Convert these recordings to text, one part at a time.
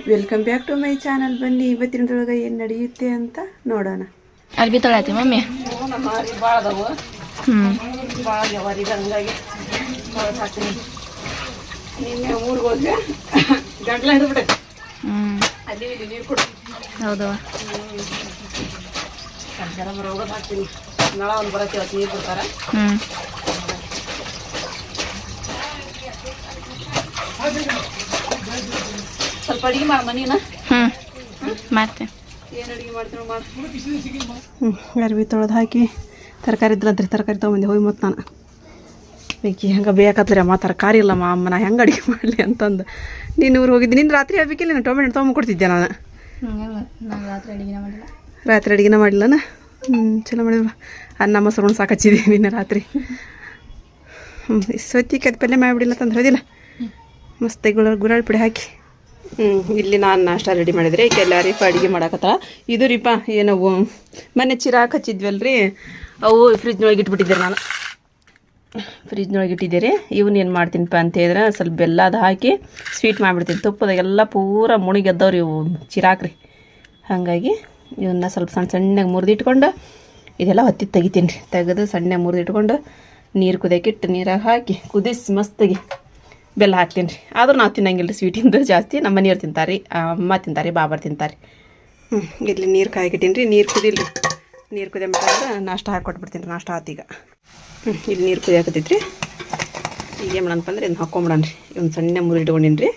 Welcome back to my channel ಬನ್ನಿ ಇವತ್ತಿನದೊಳಗೆ ಏನು ನಡೆಯುತ್ತೆ ಅಂತ ನೋಡೋಣ. ಅರ್ಬಿ ತೊಳತಿ ಮಮ್ಮಿ. ಮಾರಿ ಭಾಳ ಅದಾವು ಹ್ಞೂ ನೀರು ಜವಾರಿ ಹಂಗಾಗಿ ಭಾಳ ಸಾಕಿನಿ ನಿನ್ನೆ ಊರಿಗೆ ಹೋದ್ರೆ ಗಂಟ್ಲ ಹಿಡಿದ್ಬಿಟ್ಟೈತೆ ಹ್ಞೂ ಅಲ್ಲಿ ಇಲ್ಲಿ ನೀರು ಕೊಡು ಹೌದವ ಜರ ಬರೋ ಹೋಗೋದು ಹಾಕ್ತೀನಿ ನಳ ಒಂದು ಬರತ್ತೆ ಇವತ್ತು ನೀರು ಕೊಡ್ತಾರೆ ಹ್ಞೂ ಸ್ವಲ್ಪ ಅಡಿಗೆ ಮಾಡಿ ಮನೀನ. ಹ್ಞೂ ಮಾಡ್ತೇನೆ ಏನು ಅಡಿಗೆ ಮಾಡ್ತೀವಿ ಮಾಡಿ. ಹ್ಞೂ ಅರ್ಬಿ ತೊಳೆದು ಹಾಕಿ ತರಕಾರಿ ಇದ್ರಂತ್ರಿ ತರಕಾರಿ ತೊಗೊಂಬಂದೆ ಹೋಗಿ ಮತ್ತು ನಾನು. ಬೇಕಿ ಹಂಗೆ ಬೇಕತ್ರಿ ಅಮ್ಮ ತರಕಾರಿ ಇಲ್ಲಮ್ಮ ಅಮ್ಮ ನಾ ಹೆಂಗೆ ಅಡುಗೆ ಮಾಡಲಿ ಅಂತಂದು. ನೀನು ಊರು ಹೋಗಿದ್ದೆ ನಿನ್ನ ರಾತ್ರಿ ಹಬ್ಬಕ್ಕೆ ನಾನು? ಟೊಮೆಟೊ ತೊಗೊಂಬಕೊಡ್ತಿದ್ದೆ ನಾನು? ನಾನು ರಾತ್ರಿ ಅಡಿಗೆ ಮಾಡಿಲ್ಲ. ರಾತ್ರಿ ಅಡುಗೆನ ಮಾಡಿಲ್ಲನ ಹ್ಞೂ ಚಲೋ ಮಾಡಿದ್ರು ಅನ್ನ ಮೊಸರು ಸಾಕು ಹಚ್ಚಿದ್ದೆ ನಿನ್ನೆ ರಾತ್ರಿ. ಹ್ಞೂ ಸ್ವತ್ತಿ ಕದ್ ಪಲ್ಯ ಮಾಡಿಬಿಡಿಲ್ಲ ತಂದ್ರೆ ಹೋದಿಲ್ಲ ಮಸ್ತ್ ಗುಳ ಗುರಾಳ್ ಪುಡಿ ಹಾಕಿ. ಹ್ಞೂ ಇಲ್ಲಿ ನಾನು ನಾಷ್ಟ ರೆಡಿ ಮಾಡಿದ್ರೆ ಈಗ ಎಲ್ಲರಿಗೂ ಅಡುಗೆ ಮಾಡಾಕತ್ತ ಇದು ರೀಪ ಏನವು ಮೊನ್ನೆ ಚಿರಾಕ್ ಹಚ್ಚಿದ್ವಲ್ರಿ, ಅವು ಫ್ರಿಜ್ನೊಳಗೆ ಇಟ್ಬಿಟ್ಟಿದ್ದೆ ನಾನು. ಫ್ರಿಜ್ನೊಳಗೆ ಇಟ್ಟಿದ್ದೀರಿ ಇವನ್ನ ಏನು ಮಾಡ್ತೀನಿಪ್ಪ ಅಂತ ಹೇಳಿದ್ರೆ ಸ್ವಲ್ಪ ಬೆಲ್ಲದ ಹಾಕಿ ಸ್ವೀಟ್ ಮಾಡಿಬಿಡ್ತೀನಿ. ತುಪ್ಪದಾಗೆಲ್ಲ ಪೂರ ಮುಣಿಗೆದ್ದವ್ರಿ ಇವು ಚಿರಾಕ್ರಿ ಹಾಗಾಗಿ ಇವನ್ನ ಸ್ವಲ್ಪ ಸಣ್ಣ ಸಣ್ಣಗೆ ಮುರಿದಿಟ್ಕೊಂಡು ಇದೆಲ್ಲ ಹೊತ್ತಿ ತೆಗಿತೀನಿ ರೀ. ತೆಗೆದು ಸಣ್ಣಗೆ ಮುರಿದಿಟ್ಕೊಂಡು ನೀರು ಕುದಿಯೋಕಿಟ್ಟು ನೀರಾಗ ಹಾಕಿ ಕುದಿಸಿ ಮಸ್ತಾಗಿ ಬೆಲ್ಲ ಹಾಕ್ತೀನಿ ರೀ. ಆದರೂ ನಾವು ತಿನ್ನಂಗಿಲ್ಲ ರೀ ಸ್ವೀಟಿಂದ ಜಾಸ್ತಿ. ನಮ್ಮ ಮನೆಯವ್ರು ತಿಂತಾರೆ ರೀ ಅಮ್ಮ ತಿಂತಾರೆ ಬಾಬಾರು ತಿಂತಾರೆ ಹ್ಞೂ ಇಲ್ಲಿ ನೀರು ಕಾಯ್ಕಿಟ್ಟೀನಿ ರೀ. ನೀರು ಕುದಿಲ್ರಿ. ನೀರು ಕುದಿಯಂಬಿಟ್ಟಾಗ ನಾಷ್ಟ ಹಾಕ್ಕೊಟ್ಬಿಡ್ತೀನಿ ರೀ ನಾಷ್ಟ ಆತೀಗ ಹ್ಞೂ ಇಲ್ಲಿ ನೀರು ಕುದಿಯಾಕತ್ತೈತ್ರಿ. ಈಗ ಏನು ಮಾಡಂತಂದ್ರೆ ಇದನ್ನ ಹಾಕೊಂಬಿಡೋಣ ರೀ. ಇವ್ನು ಸಣ್ಣ ಮುರಿಟ್ಕೊಂಡಿನಿ ರೀ.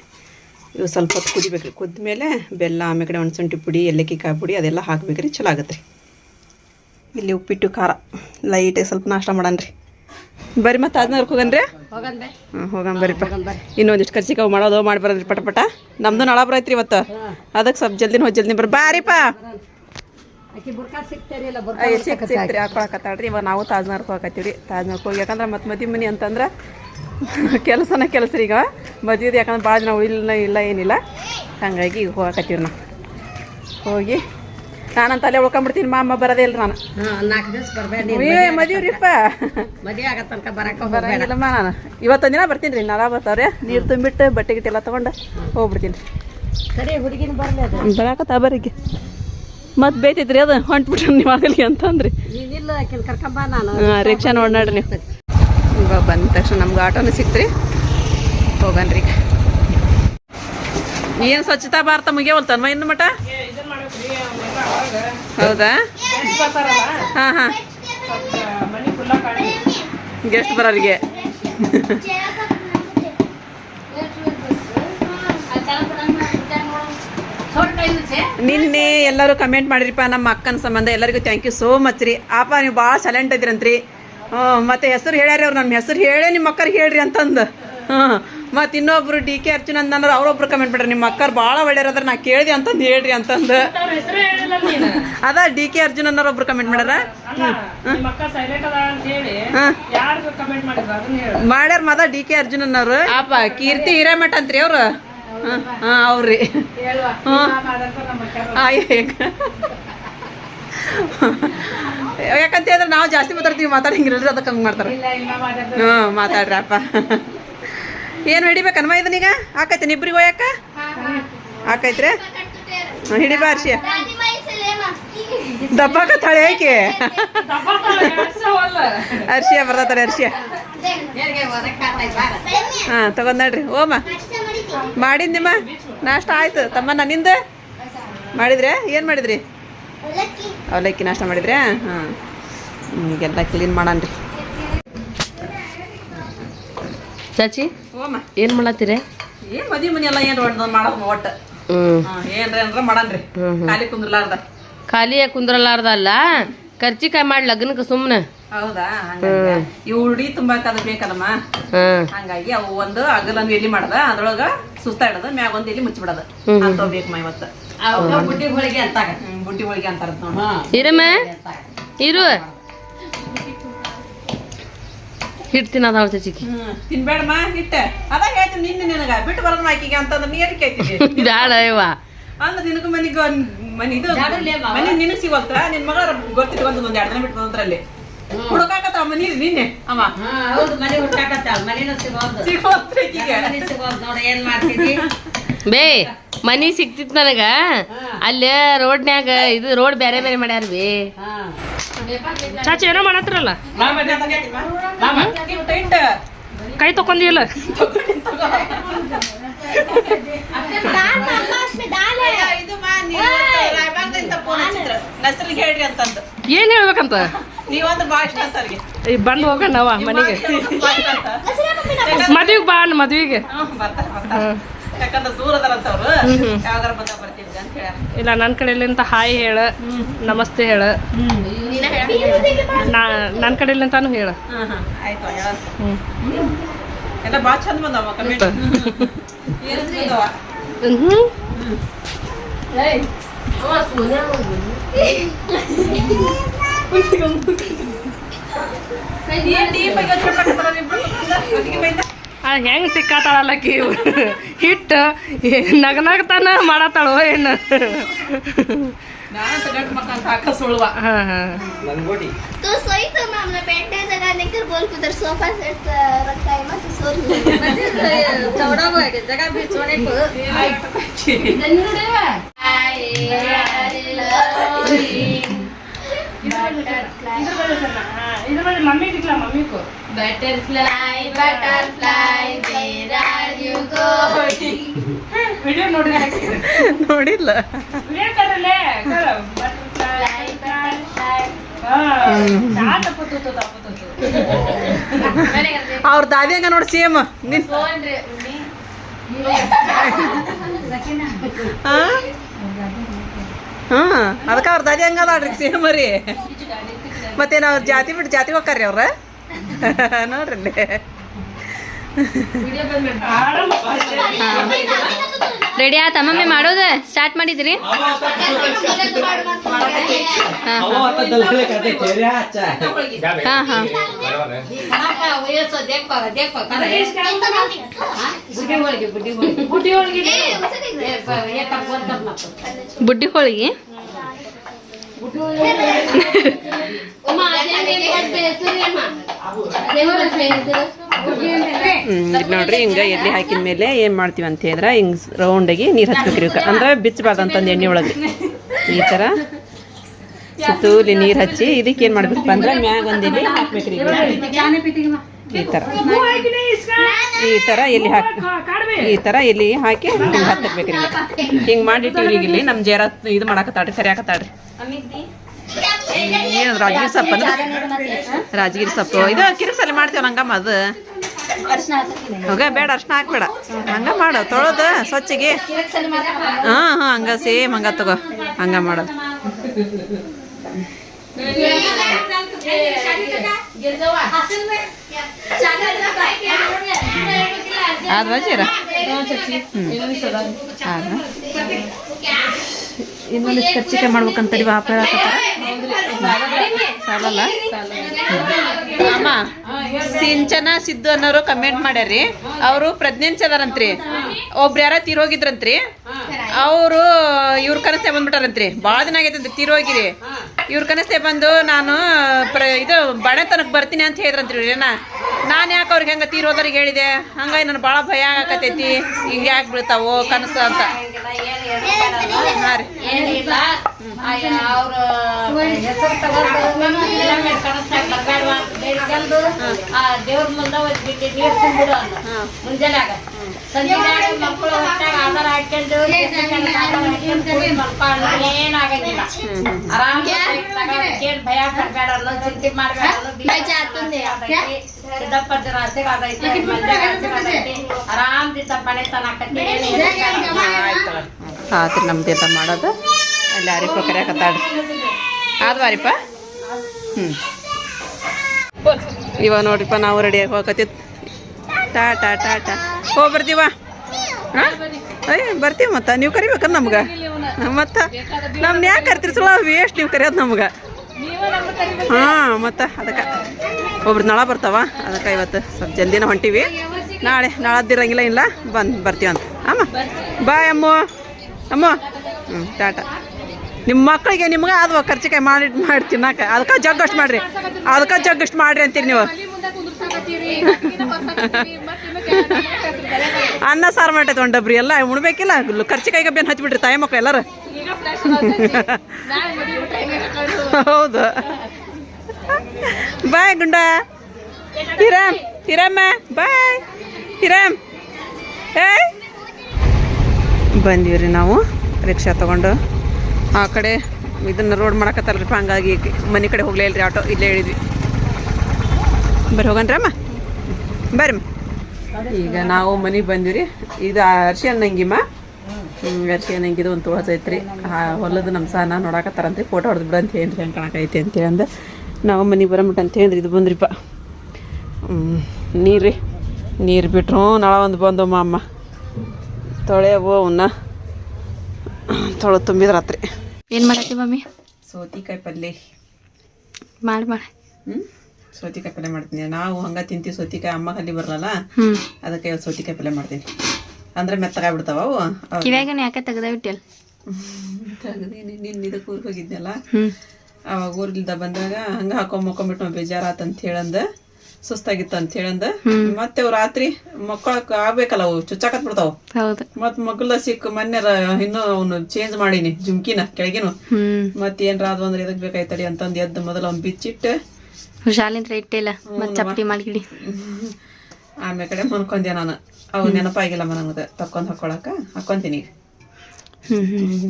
ಇವು ಸ್ವಲ್ಪ ಹೊತ್ತು ಕುದಿಬೇಕು ರೀ. ಕುದ್ಮೇಲೆ ಬೆಲ್ಲ ಆಮೇಲೆ ಕಡೆ ಒಣಸುಂಠಿ ಪುಡಿ ಏಲಕ್ಕಿ ಕಾಯಿ ಪುಡಿ ಅದೆಲ್ಲ ಹಾಕ್ಬೇಕು ರೀ. ಚಲೋ ಆಗತ್ತೆ ರೀ. ಇಲ್ಲಿ ಉಪ್ಪಿಟ್ಟು ಖಾರ. ಲೈಟಾಗಿ ಸ್ವಲ್ಪ ನಾಷ್ಟ ಮಾಡೋಣ ರೀ. ಬರ್ರಿ ಮತ್ತೆ ಅದನ್ನ ಹೋಗನ್ರಿ. ಹ್ಞೂ ಹೋಗಣ ಬರ್ರಿಪ್ಪ ಇನ್ನೊಂದಿಷ್ಟು ಖರ್ಚಿಕಾವು ಮಾಡೋದು ಮಾಡಿ ಬರೋದ್ರಿ ಪಟ ಪಟ. ನಮ್ದು ನಳ ಬರೈತ್ರಿ ಇವತ್ತು. ಅದಕ್ಕೆ ಸ್ವಲ್ಪ ಜಲ್ದಿನ ಹೋಗಿ ಜಲ್ದಿ ಬರ್ರಿ ಬಾರಿಪ್ಪ ಸಿಕ್ತ್ರಿ ಹಾಕೊಳಕತ್ತಾಳ್ರಿ ಇವಾಗ ನಾವು ಹೋಗತ್ತೀವಿ ರೀ ತಾಜ್ನಗರ್ಗೆ ಹೋಗಿ ಯಾಕಂದ್ರೆ ಮತ್ತೆ ಮದಿ ಮನಿ ಅಂತಂದ್ರೆ ಕೆಲಸನ ಕೆಲಸ ರೀ ಈಗ. ಮದುವೆದು ಯಾಕಂದ್ರೆ ಭಾಳ ಜನ ಉಳಿಲ್ಲ ಇಲ್ಲ ಏನಿಲ್ಲ. ಹಾಗಾಗಿ ಈಗ ಹೋಗಕತ್ತೀವಿ ನಾವು. ಹೋಗಿ ನಾನಂತ ಅಲ್ಲೇ ಉಳ್ಕೊಂಬಿಡ್ತೀನಿ ಮಾಮ ಬರೋದಿಲ್ಲ ಇಲ್ಲ ನಾನು. ನಾಲ್ಕು ದಿವಸ ಬರಬೇಡಿ ಏ ಮದುವೆ ರೀಪ್ಪ ಮದುವೆ ಆಗೋ ತನಕ ಬರಕ್ಕೆ ಬರಂಗಿಲ್ಲಮ್ಮ ನಾನು. ಇವತ್ತೊಂದು ದಿನ ಬರ್ತೀನಿ ರೀ ನಾಳೆ ಬರ್ತಾವ್ರೆ. ನೀರು ತುಂಬಿಟ್ಟು ಬಟ್ಟೆ ಗಿಟ್ಟೆ ಎಲ್ಲ ತೊಗೊಂಡು ಹೋಗ್ಬಿಡ್ತೀನಿ ಸರಿ ಹುಡುಗಿನ ಬರಲಿ ಬರಾಕತ್ತ ಬರೀಗೆ ಮತ್ತೆ ಬೇಯ್ತೈತ್ರಿ ಅದು ಹೊಂಟ್ಬಿಟ್ರಿ ನೀವು ಆಗಲಿ ಅಂತಂದ್ರಿ. ಇಲ್ಲ ಕರ್ಕೊಂಬ ನಾನು. ರಿಕ್ಷಾ ನೋಡಿ ನೋಡ್ರಿ ನೀವು. ಇವಾಗ ಬಂದ ತಕ್ಷಣ ನಮ್ಗೆ ಆಟೋನು ಸಿಕ್ತ್ರಿ. ಹೋಗನ್ರಿ ಏನು ಸ್ವಚ್ಛತಾ ಭಾರತ ಮುಗಿಯವಲ್ತನ್ಮ ಇನ್ನು ಮಟ ಹೌದಾ? ಹಾಂ ಹಾಂ. ಗೆಸ್ಟ್ ಬರೋರಿಗೆ. ನಿನ್ನೆ ಎಲ್ಲರೂ ಕಮೆಂಟ್ ಮಾಡಿರಿಪ್ಪ ನಮ್ಮ ಅಕ್ಕನ ಸಂಬಂಧ. ಎಲ್ಲರಿಗೂ ಥ್ಯಾಂಕ್ ಯು ಸೋ ಮಚ್ ರೀ. ಆಪ ನೀವು ಭಾಳ ಸೈಲೆಂಟ್ ಇದ್ರಂತ್ರಿ ಹ್ಞೂ ಮತ್ತೆ ಹೆಸರು ಹೇಳ್ಯಾರ ಅವ್ರು. ನಮ್ಮ ಹೆಸರು ಹೇಳೇ ನಿಮ್ಮ ಅಕ್ಕರಿಗೆ ಹೇಳ್ರಿ ಅಂತಂದು. ಹ್ಞೂ ಮತ್ತು ಇನ್ನೊಬ್ರು ಡಿ ಕೆ ಅರ್ಜುನ್ ಅಂತಂದ್ರೆ ಅವ್ರೊಬ್ರು ಕಮೆಂಟ್ ಮಾಡ್ರಿ ನಿಮ್ಮ ಅಕ್ಕರ್ ಭಾಳ ಒಳ್ಳೆಯವ್ರದ್ರ ನಾ ಕೇಳಿದೆ ಅಂತಂದು ಹೇಳ್ರಿ ಅಂತಂದು. ಅದ ಡಿ ಕೆ ಅರ್ಜುನ್ ಅನ್ನೋರು ಒಬ್ರು ಕಮೆಂಟ್ ಮಾಡ್ಯಾರ. ಹಾಂ. ಮಾಡ್ಯಾರ ಮದ ಡಿ ಕೆ ಅರ್ಜುನ್ ಅನ್ನೋರು. ಅಪ್ಪ ಕೀರ್ತಿ ಹಿರೇಮಠ ಅಂತ್ರಿ ಅವ್ರು? ಹಾಂ ಹಾಂ ಅವ್ರಿ. ಹಾಂ. ಯಾಕಂತ ಹೇಳಿದ್ರೆ ನಾವು ಜಾಸ್ತಿ ಮಾತಾಡ್ತೀವಿ ಮಾತಾಡಂಗಿಲ್ಲ ಅದಕ್ಕೆ ಹಂಗೆ ಮಾಡ್ತಾರೆ. ಹ್ಞೂ ಮಾತಾಡ್ರಪ್ಪ ಏನು ಹಿಡಿಬೇಕನ್ಮ ಇದನ್ನೀಗ? ಆಕೈತೆ ಇಬ್ರಿಗೆ ಹೋಯಕ್ಕ ಹಾಕೈತ್ರಿ ಹಿಡಿ ಹಿಡಿಬಾ ದಬ್ಬಾಕ ತಳೆ ಏಕೆ ಅರ್ಶಿಯ ಬರ್ತಾರೆ ಅರ್ಶಿಯ. ಹಾ ತಗೊಂಡ್ ಓಮ ಮಾಡಿದ್ನಿಮ್ಮ ನಾಷ್ಟ ಆಯ್ತು. ತಮ್ಮ ನನ್ನಿಂದ ಮಾಡಿದ್ರೆ? ಏನು ಮಾಡಿದ್ರಿ? ಅವಲಕ್ಕಿ. ನಾಷ್ಟ ಮಾಡಿದ್ರೆ? ಹಾಂ. ಈಗೆಲ್ಲ ಕ್ಲೀನ್ ಮಾಡಣ್ರಿ ಚಾಚಿ? ಓಮ್ಮ ಏನು ಮಾಡತ್ತೀರಿ? ಏನು ಮದಿ ಮನಿ ಎಲ್ಲ ಏನು ಒಟ್ಟು ಮಾಡೋದು ಒಟ್ಟು. ಹ್ಞೂ ಹಾಂ ಮಾಡನ್ರಿ. ಏನ್ರ ಮಾಡಣ್ರಿ ಖಾಲಿ ಕುಂದ್ರಲಾರ್ದ. ಅಲ್ಲ ಕುಂದ್ರಲಾರ್ದಲ್ಲ? ಕರ್ಚಿಕಾಯಿ ಮಾಡಿ ಲಗ್ನಕ್ಕೆ ಸುಮ್ಮನೆ ಹೌದಾ? ಹಂಗಾಗಿ. ಇವು ಉಡಿ ತುಂಬಾಕ ಅದು ಬೇಕಲ್ಲಮ್ಮ ಹಾಂ ಹಂಗಾಗಿ ಅವು ಒಂದು ಅಗಲೊಂದು ಎಲ್ಲಿ ಮಾಡದ ಅದ್ರೊಳಗ ಸುಸ್ತಾ ಇಡದ ಮ್ಯಾಗ ಒಂದು ಎಲ್ಲಿ ಮುಚ್ಚಿಬಿಡದ. ಅಂತ ಬೇಕಮ್ಮ ಇವತ್ತು. ಬುಟ್ಟಿ ಹೋಳಿಗೆ ಅಂತಾಗ. ಬುಟ್ಟಿ ಹೋಳಿಗೆ ಅಂತಾರ ಇರಮ್ಮ ಇರು. ಹಿಟ್ಟು ತಿನ್ನೋದು ಅವಳ ಚಿಕ್ಕಿ ತಿನ್ಬೇಡ ತಿನ್ಬೇಡಮ್ಮ ಹಿಟ್ಟ. ಅದ ಹೇಳ್ತೀನಿ ನಿನ್ನ ನಿನಗ. ಬಿಟ್ಟು ಬರೋದ್ ಆಕಿಗೆ ಅಂತಂದ್ರೆ ನೀ ಏನಕ್ಕೆ ಕೇಳ್ತಿದ್ದಿ ಬ್ಯಾಡ ಇವ. ಅಂದ್ರೆ ನಿನಗೂ ಮನೆಗೆ ಮನೆ ಇದು ಮನೆ ನಿನಗ್ ಸಿಗೋಲ್ತ ನಿನ್ ಮಗಳ ಗೊತ್ತಿಟ್ಟು ಬಂದ ಒಂದು ಎರಡು ದಿನ ಬಿಟ್ಟು ಬಂದ್ರಲ್ಲಿ. ಹುಡುಕಾಕತ್ತ ಮನಿ ನಿನ್ನೆ? ಅಮ್ಮ ಹೌದು ಮನೆ ಹುಟ್ಟಾಕತ್ತಾಳ ಮನೆನೂ ಸಿಗೋದು ಈಕಿಗೆ? ಮನೆ ಸಿಗೋದು ನೋಡಿ ಏನ್ ಮಾಡ್ತಿದ್ದಿ? ಬೇ ಮನಿ ಸಿಕ್ತಿತ್ ನನಗ. ಅಲ್ಲೇ ರೋಡ್ನ್ಯಾಗ ಇದು ರೋಡ್ ಬೇರೆ ಬೇರೆ ಮಾಡ್ಯಾರ್ವಿ ಚಾಚಿ, ಏನೋ ಮಾಡತ್ರಲ್ಲ ಕೈ ತಕೊಂಡಿಲ್ಲ ಏನ್ ಹೇಳ್ಬೇಕಂತ? ಬಂದು ಹೋಗೋಣ ಮನೆಗೆ. ಮದ್ವಿಗ್ ಬಾ ಅಣ್ಣ ಮದ್ವಿಗೆ. ಇಲ್ಲ ನನ್ನ ಕಡೆಲಿಂತ ಹಾಯ್ ಹೇಳ, ನಮಸ್ತೆ ಹೇಳ. ನಾ ನನ್ನ ಕಡೆ ಇಲ್ಲ ಹ್ಮ್. ಹೇಳು ಎಲ್ಲ ಭಾಳ ಚಂದ ಬಂದವ ಹೆಂಗ್ ತಿಕ್ಕಾತಾಳಲ್ಲಕಿ ಹಿಟ್ಟು ನಗನಾಗ್ತಾನ ಮಾಡತ್ತಾಳೋ ಏನು? तो सोई तो मामला बैठने जगह नहीं बोल उधर सोफा सेट रखा है मत सो चौड़ा बैठ जगह भी छोड़े को धन्यवाद आई लव यू मम्मी दिखला मम्मी को butterfly butterfly where are you going video ನೋಡಿ ನೋಡಿಲ್ಲ. ವಿಡಿಯೋ ಕರಲೆ ಅವ್ರ ದಾದಿ ಹಂಗ ನೋಡಿ ಸೇಮ್ ನಿನ್ ಹಾ? ಅದಕ್ಕೆ ಅವ್ರ ದಾದಿ ಹಂಗ ಅದಾಳ್ರಿ ಸೇಮ್ ರೀ ಮತ್ತೇನು ಅವ್ರ ಜಾತಿ ಬಿಟ್ಟು ಜಾತಿ ಹೋಗ್ತಾರ್ರಿ ಅವ್ರ? ನೋಡ್ರಿ ರೆಡಿ ಆಯ್ತಾ? ಮಮ್ಮಿ ಮಾಡೋದು? ಸ್ಟಾರ್ಟ್ ಮಾಡಿದ್ರಿ? ಹಾ ಹಾ. ಬುಡ್ಡಿ ಹೋಳಿಗೆ? ಇದು ನೋಡ್ರಿ ಹಿಂಗ ಎಲ್ಲಿ ಹಾಕಿದ ಮೇಲೆ ಏನು ಮಾಡ್ತೀವಿ ಅಂತ ಹೇಳಿದ್ರೆ ಹಿಂಗೆ ರೌಂಡಾಗಿ ನೀರು ಹಚ್ಬೇಕ್ರಿ ರೀ ಅಂದ್ರೆ ಬಿಚ್ಚಬಾರ್ದು ಅಂತಂದು ಎಣ್ಣೆ ಒಳಗೆ. ಈ ಥರ ಸುತ್ತೂಲಿ ನೀರು ಹಚ್ಚಿ ಇದಕ್ಕೆ ಏನು ಮಾಡ್ಬೇಕಪ್ಪ ಅಂದ್ರೆ ಮ್ಯಾಗ ಒಂದು ಎಲೆ ಹಾಕ್ಬೇಕ್ರಿ ಈಗ. ಈ ಥರ ಈ ಥರ ಎಲ್ಲಿ ಹಾಕಿ ಈ ಥರ ಎಲ್ಲಿ ಹಾಕಿ ಹಿಂಗೆ ಹತ್ತಬೇಕ್ರಿ ಹಿಂಗೆ ಮಾಡಿಟ್ಟಿವ್ರಿ ಇಲ್ಲಿ. ನಮ್ಮ ಜೇರ ಇದು ಮಾಡಾಕತ್ತಾಡ್ರಿ ಕರಿಯಾಕತ್ತಾಡ್ರಿ ಏನು ರಾಜಗಿರಿ ಸೊಪ್ಪು ರಾಜಗಿರಿ ಸೊಪ್ಪು. ಇದು ಕಿರಿಸಲ್ಲಿ ಮಾಡ್ತೇವೆ ಹಂಗಮ್ಮ ಅದು. ಹೋಗ, ಬೇಡ, ಅರ್ಶನ ಹಾಕ್ಬೇಡ. ಹಂಗ ಮಾಡು, ತೊಳೆದು, ಸ್ವಚ್ಛಗೆ. ಹಾಂ ಹಾಂ, ಹಂಗ ಸೇಮ್ ಹಂಗ ತಗೋ, ಹಂಗ ಮಾಡೋದು ಆದ್ವಾ ಜೀರ? ಆದ ಇನ್ನೊಂದಿಷ್ಟು ಖರ್ಚಿಕೆ ಮಾಡ್ಬೇಕಂತ ಬಾಪ ಸಾಲಲ್ಲ ಅಮ್ಮ ಸಿಂಚನ ಸಿದ್ದು ಅನ್ನೋರು ಕಮೆಂಟ್ ಮಾಡ್ಯಾರಿ ಅವರು ಪ್ರೆಗ್ನೆನ್ಸಿ ಅದಾರಂತ್ರಿ ಒಬ್ರು ಯಾರ ತೀರೋಗಿದ್ರಂತ್ರಿ ಅವರು ಇವ್ರ ಕನಸ್ತೆ ಬಂದ್ಬಿಟ್ಟಾರಂತ್ರಿ ಭಾಳ ದಿನ ಆಗೈತಂತ್ರಿ ತೀರೋಗಿರಿ ಇವ್ರ ಕನಸ್ತೆ ಬಂದು ನಾನು ಪ್ರ ಇದು ಬಣತನಕ್ಕೆ ಬರ್ತೀನಿ ಅಂತ ಹೇಳಿದ್ರಂತ್ರಿ ಏನ ನಾನು ಯಾಕೆ ಅವ್ರಿಗೆ ಹೆಂಗೆ ತೀರೋದ್ರಿಗೆ ಹೇಳಿದೆ? ಹಂಗಾಗಿ ನನಗೆ ಭಾಳ ಭಯ ಆಗಕತ್ತೈತಿ. ಹಿಂಗೆ ಯಾಕೆ ಬೀಳ್ತಾವೋ ಕನಸು ಅಂತ. ದೇವ್ರ ಮುಂದೆ ಬಿಟ್ಟು ನೀರು ತುಂಬಿಡು ಸಂಜೆನ್ಯಾಗ ಮಕ್ಕಳು ಆಧಾರ ಹಾಕೊಂಡು ಏನಾಗಂಗಿಲ್ಲ ಆರಾಮ ಏನ್ ಭಯ ಪಡ್ಬೇಡ ಚಿಂತೆ ಮಾಡ್ಬೇಡ ಐತಿ ಆರಾಮದಿಂದ ಮನೆ ತನಕತ್ತಿ ಆತ್ರಿ ನಮ್ದು ಎಂತ ಮಾಡೋದು. ಅಲ್ಲಿ ಅರಿಪ ಕರೆಯಕತ್ತಾಡ್ರಿ ಆದ್ವಾ ಅರಿಪ? ಹ್ಞೂ ಇವಾಗ ನೋಡ್ರಿಪ್ಪ ನಾವು ರೆಡಿಯಾಗಿ ಟಾ ಟಾ ಟಾಟಾ ಹೋಗಿ ಬರ್ತೀವ ಅಯ್ಯ ಬರ್ತೀವಿ ಮತ್ತೆ. ನೀವು ಕರಿಬೇಕಂದ ನಮ್ಗೆ? ಮತ್ತೆ? ನಮ್ನ ಯಾಕೆ ಕರಿತೀರಿ ಸುಳ್ಳ ವೇಸ್ಟ್ ನೀವು ಕರೆಯೋದು ನಮ್ಗೆ. ಹಾಂ, ಮತ್ತೆ, ಅದಕ್ಕೆ. ಒಬ್ರು ನಳ ಬರ್ತಾವ. ಅದಕ್ಕೆ ಇವತ್ತು ಸ್ವಲ್ಪ ಜಲ್ದಿನ ಹೊಂಟೀವಿ. ನಾಳೆ ನಳದಿರಂಗಿಲ್ಲ ಇಲ್ಲ ಬಂದು ಬರ್ತೀವಂತ ಅಮ್ಮ ಬಾಯ್ ಅಮ್ಮ. ಅಮ್ಮ. ಹ್ಞೂ ಟಾಟಾ. ನಿಮ್ಮ ಮಕ್ಕಳಿಗೆ ನಿಮ್ಗೆ ಅದು ಖರ್ಚಿಕಾಯಿ ಮಾಡಿ ಮಾಡಿ ತಿನ್ನಕ್ಕೆ ಅದಕ್ಕೆ ಜಗ್ಗಷ್ಟು ಮಾಡ್ರಿ. ಅದಕ್ಕೆ ಜಗ್ಗಷ್ಟು ಮಾಡ್ರಿ ಅಂತೀರಿ ನೀವು. ಅನ್ನ ಸಾರು ಮಾಡೈತೆ ಒಂದು ಡಬ್ರಿ ಎಲ್ಲ ಉಣ್ಬೇಕಿಲ್ಲ? ಖರ್ಚಿಕಾಯಿ ಬೆನ್ನು ಹಚ್ಬಿಟ್ರಿ ತಾಯಿ ಮಕ್ಕಳು ಎಲ್ಲಾರು. ಹೌದು. ಬಾಯ್ ಗುಂಡ. ಹಿರಾಮ್ ಹಿರಮ್ಮ ಬಾಯ್. ಹಿರಾಮ್. ಏಯ್. ಬಂದೀವಿ ನಾವು ರಿಕ್ಷಾ ತಗೊಂಡು. ಆ ಕಡೆ ಇದನ್ನು ರೋಡ್ ಮಾಡಕತ್ತಲ್ರಿ ಹಂಗಾಗಿ ಮನೆ ಕಡೆ ಹೋಗ್ಲೇ ಇಲ್ರಿ ಆಟೋ ಇಲ್ಲೇ ಹೇಳಿದ್ವಿ ಬರ್ರಿ ಹೋಗನ್ರಮ್ಮ ಬರ್ರಿ. ಈಗ ನಾವು ಮನೆಗೆ ಬಂದಿವ್ರಿ. ಇದು ಅರ್ಶಿ ಅನ್ನಂಗಿಮ್ಮ ಅರ್ಶಿ ಅನ್ನಂಗಿದು ಒಂದು ತುಳಸ ಐತ್ರಿ. ಆ ಹೊಲದು ನಮ್ಮ ಸಾನ ನೋಡಕತ್ತಾರಂತೆ ಫೋಟೋ ಹೊಡೆದು ಬಿಡು ಅಂತ ಹೇಳ್ರಿ ಹಂಗೆ ಕಾಣಕೈತಿ ಅಂತೇಳಿ ಅಂದ ನಾವು ಮನೆಗೆ ಬರಮಟ ಅಂತ ಹೇಳಿದ್ರೆ ಇದು ಬಂದ್ರಿಪ್ಪ. ನೀರು ರೀ ನೀರು ಬಿಟ್ರು ನಾಳೆ ಒಂದು ಬಂದು ಅಮ್ಮ ತೊಳೆಯವು ಅವನ್ನ ತೊಳೆ ತುಂಬಿದ್ರಾತ್ರಿ ಏನು ಮಾಡತ್ತಿ ಮಮ್ಮಿ ಸೋತಿಕಾಯಿ ಪಲ್ಯ ಮಾಡಿ ಮಾಡಿ. ಹ್ಞೂ ಸೌತಿಕಾಯಿ ಪಲ್ಯ ಮಾಡ್ತೀನಿ. ನಾವು ಹಂಗ ತಿಂತೀವಿ ಸೌತಿಕಾಯಿ ಅಮ್ಮ ಅಲ್ಲಿ ಬರಲ್ಲ ಅದಕ್ಕೆ ಸೌತಿಕಾಯಿ ಪಲ್ಯ ಮಾಡ್ತೀನಿ. ಅಂದ್ರೆ ಮೆತ್ತಗಾಗ್ಬಿಡ್ತಾವ ಅವು? ಕಿವ್ಯಾಗನ ಯಾಕೆ ತೆಗ್ದ ಬಿಟ್ಟಿಲ್ಲ ತೆಗ್ದೀನಿ. ನಿನ್ನ ಇದಕ್ಕೆ ಊರಿಗೆ ಹೋಗಿದ್ನಲ್ಲ? ಅವಾಗ ಊರಿಂದ ಬಂದಾಗ ಹಂಗ ಹಾಕೊಂಡ್ ಮಕ್ಕೊಂಬಿಟ್ಟು ನಾವು ಬೇಜಾರಾತ ಅಂತ ಹೇಳಂದ ಸುಸ್ತಾಗಿತ್ತು ಅಂತ ಹೇಳಂದ. ಮತ್ತೆ ಅವು ರಾತ್ರಿ ಮಕ್ಕಳಕ್ ಆಗ್ಬೇಕಲ್ಲ ಅವು ಚುಚ್ಚಾಕತ್ ಬಿಡ್ತಾವ. ಮತ್ ಮಗ್ಲ ಸಿಕ್ಕ ಮೊನ್ನೆ ಇನ್ನು ಅವ್ನು ಚೇಂಜ್ ಮಾಡೀನಿ ಜುಮ್ಕಿನ ಕೆಳಗಿನ. ಮತ್ ಮತ್ತೆ ಏನ್ರ ಅದು ಅಂದ್ರೆ ಇದಕ್ಕೆ ಬೇಕಾಯ್ತಡಿ ಅಂತಂದ್ ಎದ್ದು ಮೊದಲು ಅವ್ನ್ ಬಿಚ್ಚಿಟ್ಟು ಹುಷಾಲಿಂತ್ರ ಇಟ್ಟಿಲ್ಲ ಮತ್ತೆ ಚಪ್ಪಟಿ ಮಾಡಿಗಿಡಿ. ಆಮೇಲೆ ಕಡೆ ಮನ್ಕೊಂಡೆ ನಾನು. ಅವು ನೆನಪಾಗಿಲ್ಲ ನನಗೆ ತಕ್ಕೊಂಡ್ ಹಾಕೊಳಕ. ಹಾಕೊಂತೀನಿ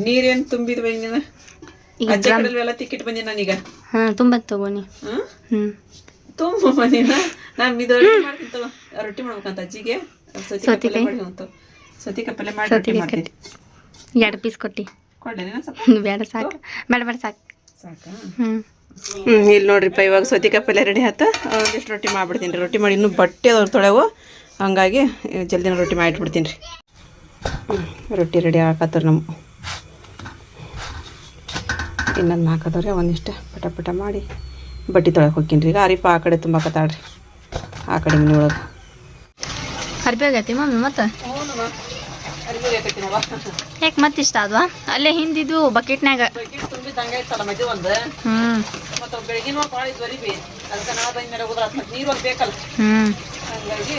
ನೀರೇನ್ ತುಂಬಿದ್ವ ನೀನು? ಈಗ ಅಜ್ಜಿ ಕಡೆ ಎಲ್ಲ ತಿಕ್ಕಿಟ್ ಬಂದಿ ನಾನೀಗ ಹಾ ತುಂಬ ತಗೋನಿ ಹ್ಮ್. ತುಂಬ ಮನಿನ ನಾನು. ಇದು ರೊಟ್ಟಿ ಮಾಡ್ತೀನಿ ತಗೋ. ರೊಟ್ಟಿ ಮಾಡ್ಬೇಕಂತ ಅಜ್ಜಿಗೆ. ಸೌತಿಕಾಯಿ? ಸೌತಿಕಾಯಿ ಪಲ್ಯ ಮಾಡಿ ರೊಟ್ಟಿ ಮಾಡ್ತೀನಿ. ಎರಡು ಪೀಸ್ ಕೊಟ್ಟಿ. ಕೊಡ್ಲೆ ನೀನು ಸ್ವಲ್ಪ. ಬೇಡ ಸಾಕು. ಬೇಡ ಬೇಡ ಸಾಕು. ಸಾಕಾ? ಹ್ಞೂ ಹ್ಞೂ ಇಲ್ಲಿ ನೋಡ್ರಿಪ್ಪ ಇವಾಗ ಸೌತಿಕಾಯಿ ಪಲ್ಯ ರೆಡಿ ಆಯ್ತು? ಒಂದಿಷ್ಟು ರೊಟ್ಟಿ ಮಾಡಿಬಿಡ್ತೀನಿ ರೀ. ರೊಟ್ಟಿ ಮಾಡಿ ಇನ್ನೂ ಬಟ್ಟೆ ಅದ್ರ ತೊಳೆವು. ಹಂಗಾಗಿ ಜಲ್ದಿನ ರೊಟ್ಟಿ ಮಾಡಿಟ್ಬಿಡ್ತೀನಿ ರೀ. ರೊಟ್ಟಿ ರೆಡಿ ಹಾಕತ್ತರ ನಮ್ಮ ಇನ್ನೊಂದು ನಾಲ್ಕದವ್ರೆ ಒಂದಿಷ್ಟು. ಪಟ ಪಟ ಮಾಡಿ ಬಟ್ಟೆ ತೊಳಕ್ಕೆ ಹೋಗ್ತೀನಿ ರೀ. ಈಗ ಅರಿಪ ಆ ಕಡೆ ತುಂಬಾಕತ್ತಾಳ್ರಿ ಆ ಕಡೆ ಮನೆ ಒಳಗೆ. ಅರ್ಬಿ ಆಗೈತಿ ಮಮ್ಮಿ ಮತ್ತೆ? ಯಾಕೆ ಮತ್ತಿಷ್ಟ ಇಷ್ಟ ಅದ್ವಾ? ಅಲ್ಲೇ ಹಿಂದಿದ್ದು ಬಕೆಟ್ನಾಗ ತುಂಬಿದಂಗಾಯ್ತಲ್ಲ ಮದುವೆ ಒಂದು. ಹ್ಞೂ ಮತ್ತು ಬೆಳಗಿನ ಭಾಳ ಇದು ಬರೀಬಿ ಅದಕ್ಕೆ ನಾ ಬಂದ ಮೇಲೆ ಹೋದ್ರ ಮತ್ತು ನೀರು ಒಂದು ಬೇಕಲ್ಲ. ಹ್ಞೂ ಹಂಗಾಗಿ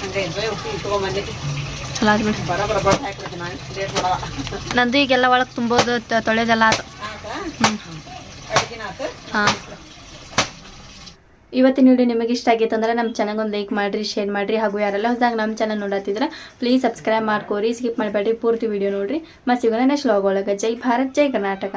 ಹಂಗೆ ಇದ್ವಿ ತೊಗೊಂಬಂದಿ ಚಲೋ ಆದ್ ಬಿಡಿ. ಬರ ಬರ ಬರ ಹಾಕ್ಬಿಡ್ತೀನಿ ನಾನು ಲೇಟ್ ಮಾಡವ. ನಂದು ಈಗೆಲ್ಲ ಒಳಗೆ ತುಂಬೋದು ತೊಳೆದೆಲ್ಲ ಆತು. ಹ್ಞೂ ಅಡುಗೆನ ಆತು? ಹಾಂ. ಇವತ್ತಿನ ವಿಡಿಯೋ ನಿಮಗೆ ಇಷ್ಟ ಆಗಿತ್ತು ಅಂದರೆ ನಮ್ಮ ಚಾನಲ್ಗೆ ಒಂದು ಲೈಕ್ ಮಾಡಿರಿ ಶೇರ್ ಮಾಡಿರಿ ಹಾಗೂ ಯಾರೆಲ್ಲ ಹೊಸದಾಗ ನಮ್ಮ ಚಾನಲ್ ನೋಡತ್ತಿದ್ರೆ ಪ್ಲೀಸ್ ಸಬ್ಸ್ಕ್ರೈಬ್ ಮಾಡ್ಕೋರಿ ಸ್ಕಿಪ್ ಮಾಡಬೇಡ್ರಿ ಪೂರ್ತಿ ವಿಡಿಯೋ ನೋಡಿರಿ. ಮತ್ತು ಸಿಗೋಣ ನೆಕ್ಸ್ಟ್ ಲಾಗ್ ಒಳಗೆ. ಜೈ ಭಾರತ್ ಜೈ ಕರ್ನಾಟಕ.